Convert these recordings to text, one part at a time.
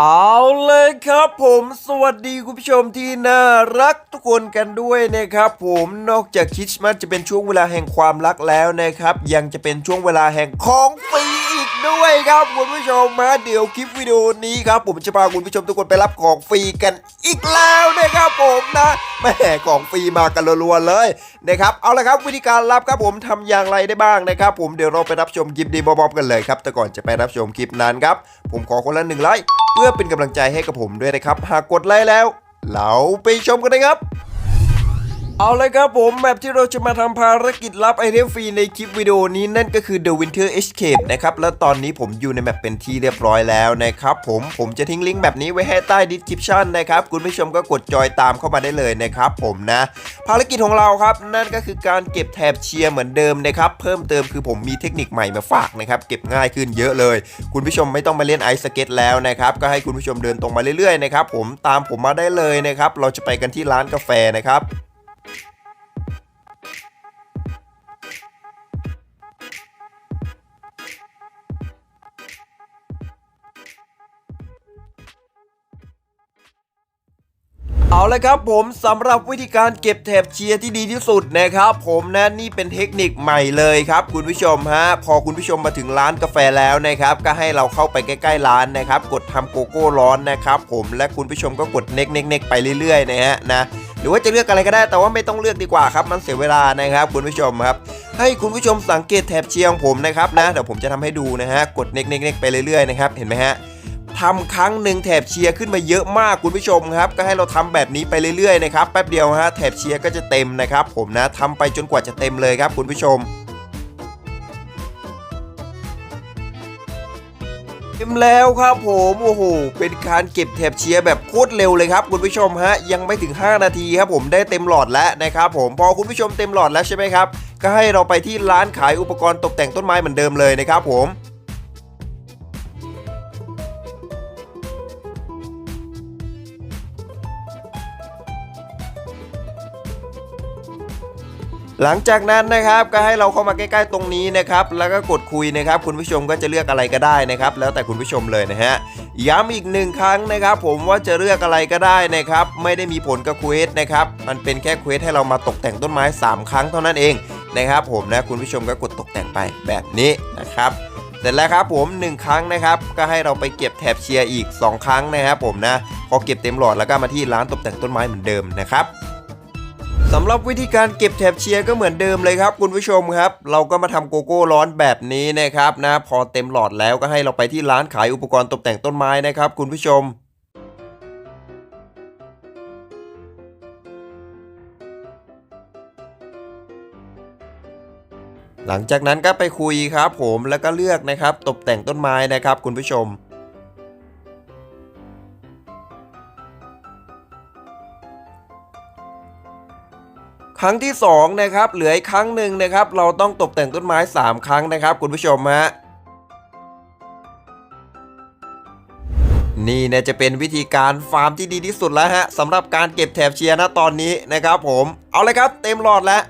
เอาเลยครับผมสวัสดีคุณผู้ชมที่น่ารักทุกคนกันด้วยนะครับผมนอกจากคริสต์มาสจะเป็นช่วงเวลาแห่งความรักแล้วนะครับ ยังจะเป็นช่วงเวลาแห่งของฟรีอีกด้วยครับคุณผู้ชมมาเดี๋ยวคลิปวิดีโอนี้ครับ ผมจะพาคุณผู้ชมทุกคนไปรับของฟรีกันอีกแล้วนะครับผมนะแหม่ของฟรีมากันรัวๆเลยนะครับเอาละครับวิธีการรับครับผมทำอย่างไรได้บ้างนะครับ ผมเดี๋ยวเราไปรับชมคลิปดีบอบๆกันเลยครับแต่ก่อนจะไปรับชมคลิปนั้นครับผมขอคนละหนึ่งไลค์ เพื่อเป็นกำลังใจให้กับผมด้วยนะครับ หากกดไลค์แล้ว เราไปชมกันเลยครับ เอาเลยครับผมแบบที่เราจะมาทำภารกิจรับไอเทมฟรีในคลิปวิดีโอนี้นั่นก็คือ The Winter Escape นะครับ และตอนนี้ผมอยู่ในแมปเป็นที่เรียบร้อยแล้วนะครับผมผมจะทิ้งลิงก์แบบนี้ไว้ให้ใต้ description นะครับ คุณผู้ชมก็กดจอยตามเข้ามาได้เลยนะครับผมนะ ภารกิจของเราครับ นั่นก็คือการเก็บแถบเชียร์เหมือนเดิมนะครับ เพิ่มเติมคือผมมีเทคนิคใหม่มาฝากนะครับเก็บง่ายขึ้นเยอะเลย คุณผู้ชมไม่ต้องมาเล่นไอซ์สเก็ตแล้วนะครับก็ให้คุณผู้ชมเดินตรงมาเรื่อยๆนะครับผมตามผมมาได้เลยนะครับเราจะไปกันที่ร้านกาแฟนะครับ เอาละครับผมสำหรับวิธีการเก็บแถบเชียร์ที่ดีที่สุดนะครับ ผมนะนี่เป็นเทคนิคใหม่เลยครับ คุณผู้ชมฮะพอคุณผู้ชมมาถึงร้านกาแฟแล้วนะครับ ก็ให้เราเข้าไปใกล้ๆร้านนะครับ กดทำโกโก้ร้อนนะครับผมและคุณผู้ชมก็กดเน็กเน็กเน็กไปเรื่อยๆนะฮะนะหรือว่าจะเลือกอะไรก็ได้แต่ว่าไม่ต้องเลือกดีกว่าครับ มันเสียเวลานะครับ คุณผู้ชมครับ ให้คุณผู้ชมสังเกตแถบเชียร์ของผมนะครับนะเดี๋ยวผมจะทำให้ดูนะฮะกดเน็กเน็กเน็กไปเรื่อยๆนะครับเห็นไหมฮะ ทำครั้งหนึ่งแถบเชียร์ขึ้นมาเยอะมากคุณผู้ชมครับ ก็ให้เราทำแบบนี้ไปเรื่อยๆนะครับแป๊บเดียวฮะแถบเชียร์ก็จะเต็มนะครับ ผมนะทำไปจนกว่าจะเต็มเลยครับ คุณผู้ชมเต็มแล้วครับผมโอ้โหเป็นการเก็บแถบเชียร์แบบโคตรเร็วเลยครับคุณผู้ชมฮะยังไม่ถึง 5 นาทีครับผมได้เต็มหลอดแล้วนะครับผมพอคุณผู้ชมเต็มหลอดแล้วใช่ไหมครับ ก็ให้เราไปที่ร้านขายอุปกรณ์ตกแต่งต้นไม้เหมือนเดิมเลยนะครับผม หลังจากนั้นนะครับก็ให้เราเข้ามาใกล้ๆตรงนี้นะครับแล้วก็กดคุยนะครับคุณผู้ชมก็จะเลือกอะไรก็ได้นะครับแล้วแต่คุณผู้ชมเลยนะฮะย้ำอีกหนึ่งครั้งนะครับ ผมว่าจะเลือกอะไรก็ได้นะครับไม่ได้มีผลกับเควสนะครับมันเป็นแค่เควสให้เรามาตกแต่งต้นไม้ 3 ครั้งเท่านั้นเองนะครับผมนะคุณผู้ชมก็กดตกแต่งไปแบบนี้นะครับเสร็จแล้วครับผม 1 ครั้งนะครับก็ให้เราไปเก็บแถบเชียร์อีก 2 ครั้งนะครับผมนะพอเก็บเต็มหลอดแล้วก็มาที่ร้านตกแต่งต้นไม้เหมือนเดิมนะครับ สำหรับวิธีการเก็บแถบเชียร์ก็เหมือนเดิมเลยครับ คุณผู้ชมครับ เราก็มาทำโกโก้ร้อนแบบนี้นะครับนะพอเต็มหลอดแล้วก็ให้เราไปที่ร้านขายอุปกรณ์ตกแต่งต้นไม้นะครับคุณผู้ชมหลังจากนั้นก็ไปคุยครับผมแล้วก็เลือกนะครับ ตกแต่งต้นไม้นะครับ คุณผู้ชม ครั้งที่2นะครับเหลืออีกครั้งหนึ่งนะครับ เราต้องตกแต่งต้นไม้ 3 ครั้งนะครับ คุณผู้ชมฮะนี่เนี่ยจะเป็นวิธีการฟาร์มที่ดีที่สุดแล้วฮะสำหรับการเก็บแถบเชียร์นะตอนนี้นะครับผมเอาเลยครับเต็มหลอดแล้ว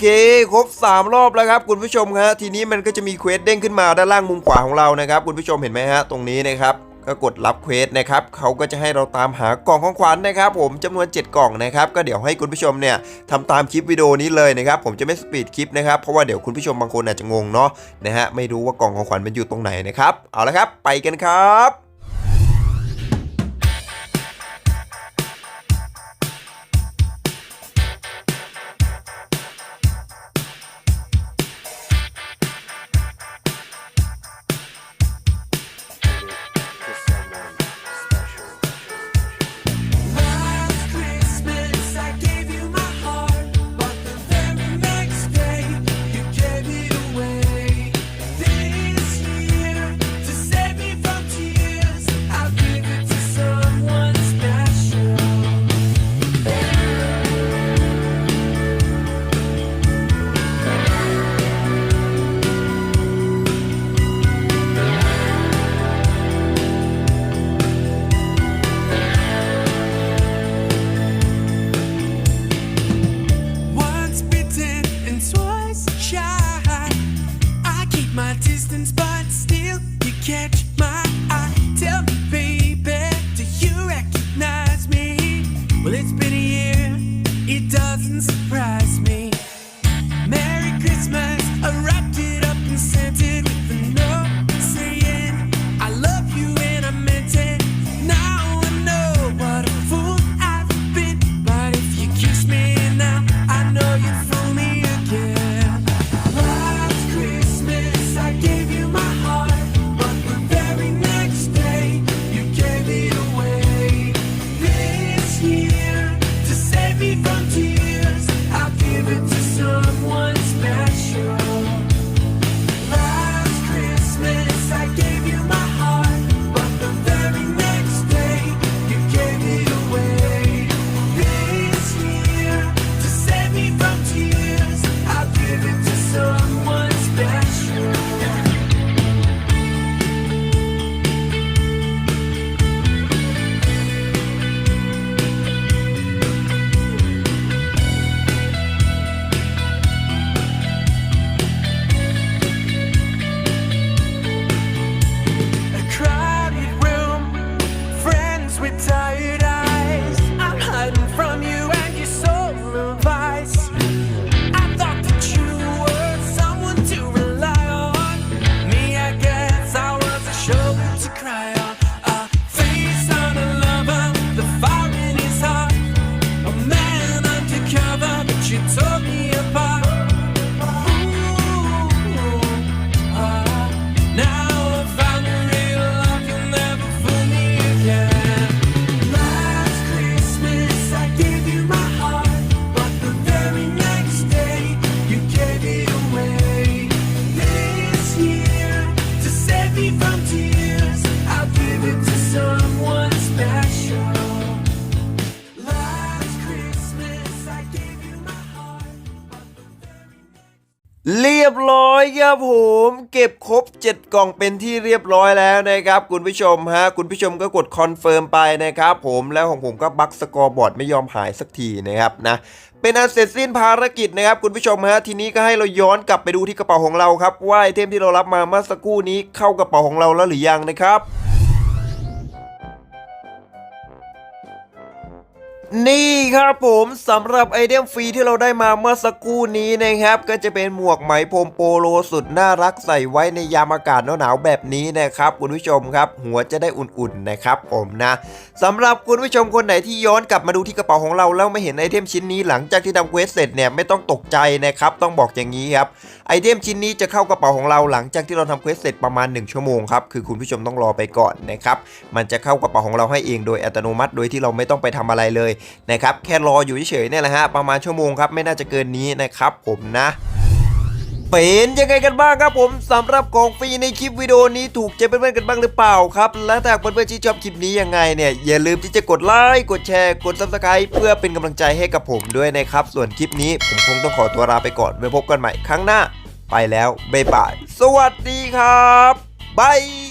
เค ครบ 3 รอบแล้วครับคุณผู้ชมฮะทีนี้มันก็จะมีเควสเด้งขึ้นมาด้านล่างมุมขวาของเรานะครับคุณผู้ชมเห็นไหมฮะตรงนี้นะครับก็กดรับเควสนะครับเขาก็จะให้เราตามหากล่องของขวัญนะครับผมจำนวน 7 กล่องนะครับก็เดี๋ยวให้คุณผู้ชมเนี่ยทำตามคลิปวิดีโอนี้เลยนะครับผมจะไม่สปีดคลิปนะครับเพราะว่าเดี๋ยวคุณผู้ชมบางคนอาจจะงงเนาะนะฮะไม่รู้ว่ากล่องของขวัญมันอยู่ตรงไหนนะครับเอาละครับไปกันครับ ครับผมเก็บครบ 7 กล่องเป็นที่เรียบร้อยแล้วนะครับคุณผู้ชมฮะคุณผู้ชมก็กดคอนเฟิร์มไปนะครับผมแล้วของผมก็บักสกอร์บอร์ดไม่ยอมหายสักทีนะครับนะเป็นอันเสร็จสิ้นภารกิจนะครับคุณผู้ชมฮะทีนี้ก็ให้เราย้อนกลับไปดูที่กระเป๋าของเราครับว่าไอเทมที่เรารับมาเมื่อสักครู่นี้เข้ากระเป๋าของเราแล้วหรือยังนะครับ นี่ครับผมสำหรับไอเทมฟรีที่เราได้มาเมื่อสักครู่นี้นะครับ ก็จะเป็นหมวกไหมพรมโปโลสุดน่ารักใส่ไว้ในยามอากาศหนาวๆแบบนี้นะครับ คุณผู้ชมครับ หัวจะได้อุ่นๆนะครับผมนะสำหรับคุณผู้ชมคนไหนที่ย้อนกลับมาดูที่กระเป๋าของเราแล้วไม่เห็นไอเทมชิ้นนี้หลังจากที่ทำเควสเสร็จเนี่ยไม่ต้องตกใจนะครับต้องบอกอย่างนี้ครับไอเทมชิ้นนี้จะเข้ากระเป๋าของเราหลังจากที่เราทำเควสเสร็จประมาณ 1 ชั่วโมงครับคือคุณผู้ชมต้องรอไปก่อนนะครับมันจะเข้ากระเป๋าของเราให้เองโดยอัตโนมัติ โดยที่เราไม่ต้องไปทำอะไรเลยนะครับแค่รออยู่เฉยๆเนี่ยแหละฮะประมาณชั่วโมงครับไม่น่าจะเกินนี้นะครับผมนะเป็นยังไงกันบ้างครับผมสำหรับของฟรีในคลิปวิดีโอนี้ถูกใจเพื่อนๆกันบ้างหรือเปล่าครับและถ้าเพื่อนๆที่ชอบคลิปนี้ยังไงเนี่ยอย่าลืมที่จะกดไลค์กดแชร์กด subscribe เพื่อเป็นกำลังใจให้กับผมด้วยนะครับส่วนคลิปนี้ผมคงต้องขอตัวลาไปก่อนไว้พบกันใหม่ครั้งหน้า ไปแล้วบ๊ายบายสวัสดีครับบาย